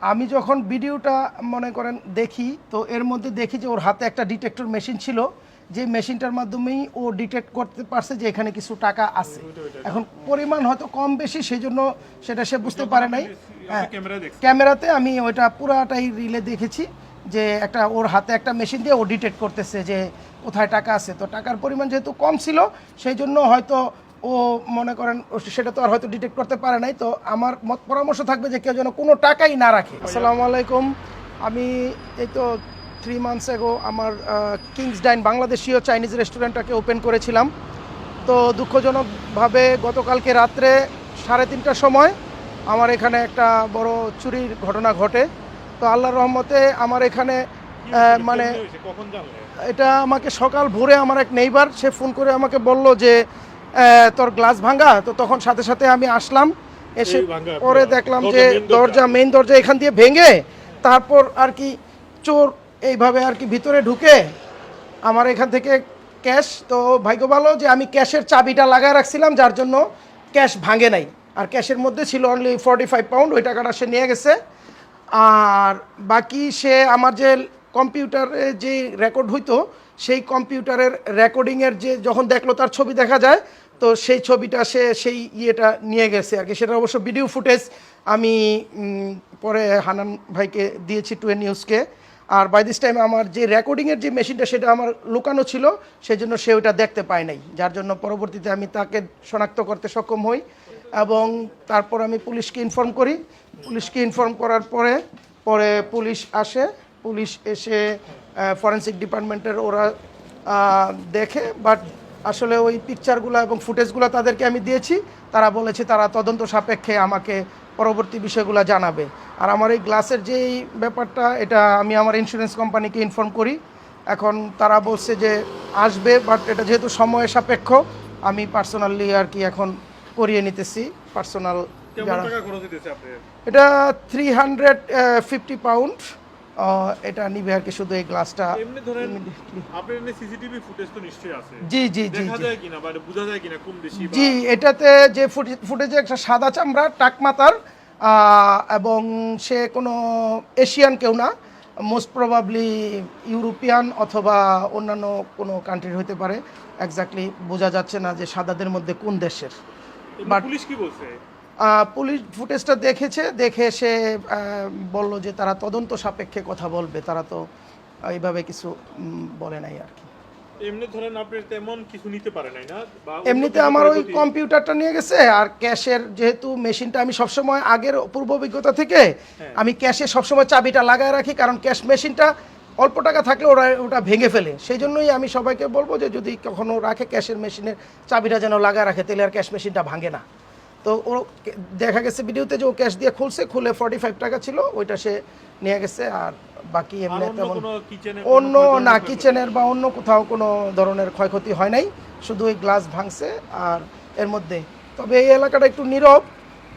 আমি যখন ভিডিওটা মনে করেন দেখি তো এর মধ্যে দেখি যে ওর হাতে একটা ডিটেক্টর মেশিন ছিল যে মেশিনটার মাধ্যমেই ও ডিটেক্ট করতে পারছে যে এখানে কিছু টাকা আছে। এখন পরিমাণ হয়তো কম বেশি সেই জন্য সেটা সে বুঝতে পারে নাই। হ্যাঁ ক্যামেরাতে আমি ওইটা পুরাটাই রিলে দেখেছি যে একটা ওর হাতে একটা মেশিন দিয়ে ও ডিটেক্ট করতেছে যে কোথায় টাকা আছে। তো টাকার পরিমাণ যেহেতু কম ছিল সেই জন্য হয়তো ও মনে করেন সেটা তো আর হয়তো ডিটেক্ট করতে পারে নাই তো আমার মত পরামর্শ থাকবে যে কেউ যেন কোনো টাকাই না রাখে। আসসালামু আলাইকুম। আমি এই তো থ্রি মান্থস এগো আমার কিংস ডাইন বাংলাদেশীয় চাইনিজ রেস্টুরেন্টটাকে ওপেন করেছিলাম। তো দুঃখজনকভাবে গতকালকে রাত্রে সাড়ে তিনটার সময় আমার এখানে একটা বড় চুরির ঘটনা ঘটে। তো আল্লাহর রহমতে আমার এখানে? মানে এটা আমাকে সকাল ভোরে আমার এক নেইবার সে ফোন করে আমাকে বলল যে তোর গ্লাস ভাঙা তো তখন সাথে সাথে আমি আসলাম এসে পরে দেখলাম যে দরজা। দরজা মেইন দরজা এখান দিয়ে ভেঙে তারপর আর কি চোর এইভাবে আর কি ভিতরে ঢুকে আমার এখান থেকে ক্যাশ। তো ভাগ্য ভালো যে আমি ক্যাশের চাবিটা লাগায় রাখছিলাম যার জন্য ক্যাশ ভাঙে নাই। আর ক্যাশের মধ্যে ছিল অনলি ফর্টি ফাইভ পাউন্ড ওই টাকাটা সে নিয়ে গেছে। আর বাকি সে আমার যে কম্পিউটারে যে রেকর্ড হইতো সেই কম্পিউটারের রেকর্ডিংয়ের যে যখন দেখল তার ছবি দেখা যায়, তো সেই ছবিটা সে সেই ইয়েটা নিয়ে গেছে আর কি। সেটা অবশ্য ভিডিও ফুটেজ আমি পরে হানান ভাইকে দিয়েছি টু এ নিউজকে। আর বাই দিস টাইম আমার যে রেকর্ডিংয়ের যে মেশিনটা সেটা আমার লুকানো ছিল সেই জন্য সে ওটা দেখতে পায় নাই। যার জন্য পরবর্তীতে আমি তাকে শনাক্ত করতে সক্ষম হই এবং তারপর আমি পুলিশকে ইনফর্ম করি। পুলিশকে ইনফর্ম করার পরে পরে পুলিশ আসে। পুলিশ এসে ফরেন্সিক ডিপার্টমেন্টের ওরা দেখে বাট আসলে ওই পিকচারগুলো এবং ফুটেজগুলো তাদেরকে আমি দিয়েছি। তারা বলেছে তারা তদন্ত সাপেক্ষে আমাকে পরবর্তী বিষয়গুলো জানাবে। আর আমার এই গ্লাসের যেই ব্যাপারটা এটা আমি আমার ইন্স্যুরেন্স কোম্পানিকে ইনফর্ম করি। এখন তারা বলছে যে আসবে বাট এটা যেহেতু সময় সাপেক্ষ আমি পার্সোনালি আর কি এখন করিয়ে নিতেছি। পার্সোনাল এটা থ্রি হান্ড্রেড ফিফটি পাউন্ড এটা নিবে আর কি শুধু এই গ্লাসটা এমনি ধরেন আপনার এমনি সিসিটিভি ফুটেজ তো নিশ্চয়ই আছে। জি জি জি দেখা যায় কিনা বা বোঝা যায় কিনা কম বেশি জি এটাতে যে ফুটেজে একটা সাদা চামড়া টাকমাতার এবং সে কোনো এশিয়ান কেউ না মোস্ট প্রবাবলি ইউরোপিয়ান অথবা অন্যান্য কোনো কান্ট্রির হতে পারে। এক্স্যাক্টলি বোঝা যাচ্ছে না যে সাদাদের মধ্যে কোন দেশের। এমনি পুলিশ কি বলছে? পুলিশ ফুটেজটা দেখেছে দেখে সে বলল যে তারা তদন্ত সাপেক্ষে কথা বলবে। তারা তো এইভাবে কিছু বলে নাই আর কি। এমনি ধরেন আপনি তেমন কিছু নিতে পারে নাই না? এমনিতে আমার ওই কম্পিউটারটা নিয়ে গেছে আর ক্যাশের যেহেতু মেশিনটা আমি সবসময় আগের পূর্ব অভিজ্ঞতা থেকে হ্যাঁ। আমি ক্যাশে সবসময় চাবিটা লাগায় রাখি কারণ ক্যাশ মেশিনটা অল্প টাকা থাকলে ওরা ওটা ভেঙে ফেলে। সেই জন্যই আমি সবাইকে বলব যে যদি কখনো রাখে ক্যাশের মেশিনের চাবিটা যেন লাগায় রাখে তাহলে আর ক্যাশ মেশিনটা ভাঙে না। তো ও দেখা গেছে ভিডিওতে যে ও ক্যাশ দিয়ে খুলছে খুলে ফর্টি ফাইভ টাকা ছিল ওইটা সে নিয়ে গেছে আর বাকি এমনি তেমন অন্য না কিচেনের বা অন্য কোথাও কোনো ধরনের ক্ষয়ক্ষতি হয় নাই শুধু ওই গ্লাস ভাঙছে আর এর মধ্যে। তবে এই এলাকাটা একটু নীরব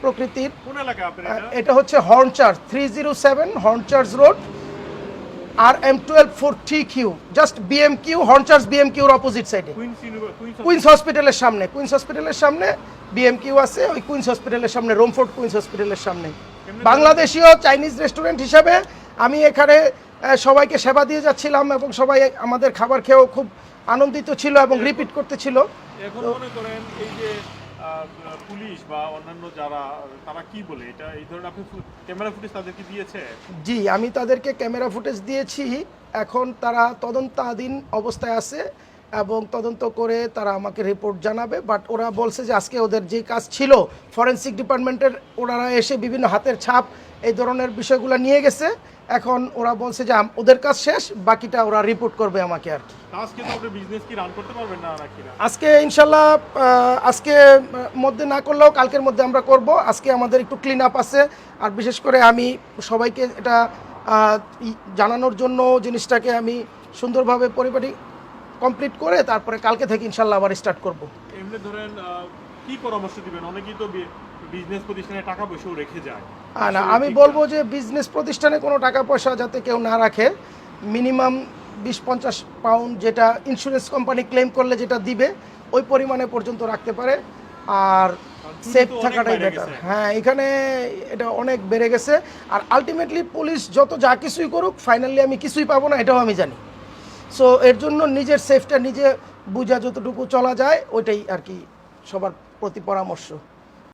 প্রকৃতির। এটা? হচ্ছে Hornchurch three zero seven Hornchurch road. R M twelve four three Q just BM Q charge BM কিউর opposite সাইডে কুইন্স হসপিটালের সামনে কুইন্স হসপিটালের সামনে বিএম কিউ আছে ওই কুইন্স হসপিটালের সামনে রোমফোর্ড কুইন্স হসপিটালের সামনে। বাংলাদেশীয় চাইনিজ রেস্টুরেন্ট হিসাবে আমি এখানে সবাইকে সেবা দিয়ে যাচ্ছিলাম এবং সবাই আমাদের খাবার খেয়েও খুব আনন্দিত ছিল এবং রিপিট করতেছিল এখন মনে করেন এই যে পুলিশ বা অন্যান্য যারা, তারা কি বলে? এটা এই ধরনের আপনি ক্যামেরা ফুটেজ তাদেরকে দিয়েছে? জি, আমি তাদেরকে ক্যামেরা ফুটেজ দিয়েছি। এখন তারা তদন্তাধীন অবস্থায় আছে। এবং তদন্ত করে তারা আমাকে রিপোর্ট জানাবে বাট ওরা বলছে যে আজকে ওদের যে কাজ ছিল ফরেন্সিক ডিপার্টমেন্টের ওনারা এসে বিভিন্ন হাতের ছাপ এই ধরনের বিষয়গুলো নিয়ে গেছে। এখন ওরা বলছে যে ওদের কাজ শেষ বাকিটা ওরা রিপোর্ট করবে আমাকে আর আজকে ইনশাল্লাহ আজকে মধ্যে না করলেও কালকের মধ্যে আমরা করব। আজকে আমাদের একটু ক্লিন আপ আছে আর বিশেষ করে আমি সবাইকে এটা জানানোর জন্য জিনিসটাকে আমি সুন্দরভাবে পরিপাটি কমপ্লিট করে তারপরে কালকে থেকে ইনশাল্লাহ আবার স্টার্ট করব। এমনি ধরেন কি পরামর্শ দিবেন? অনেকেই তো বিজনেস প্রতিষ্ঠানে টাকা পয়সাও রেখে যায়। না আমি বলব যে বিজনেস প্রতিষ্ঠানে কোনো টাকা পয়সা যাতে কেউ না রাখে মিনিমাম বিশ পঞ্চাশ পাউন্ড যেটা ইন্স্যুরেন্স কোম্পানি ক্লেম করলে যেটা দিবে ওই পরিমাণে পর্যন্ত রাখতে পারে। আর সেফ থাকাটাই বেটার হ্যাঁ এখানে এটা অনেক বেড়ে গেছে। আর আলটিমেটলি পুলিশ যত যা কিছুই করুক ফাইনালি আমি কিছুই পাবো না এটাও আমি জানি। সো এর জন্য নিজের সেফটা নিজে বুঝা যতটুকু চলা যায়, ওইটাই আর কি সবার প্রতি পরামর্শ।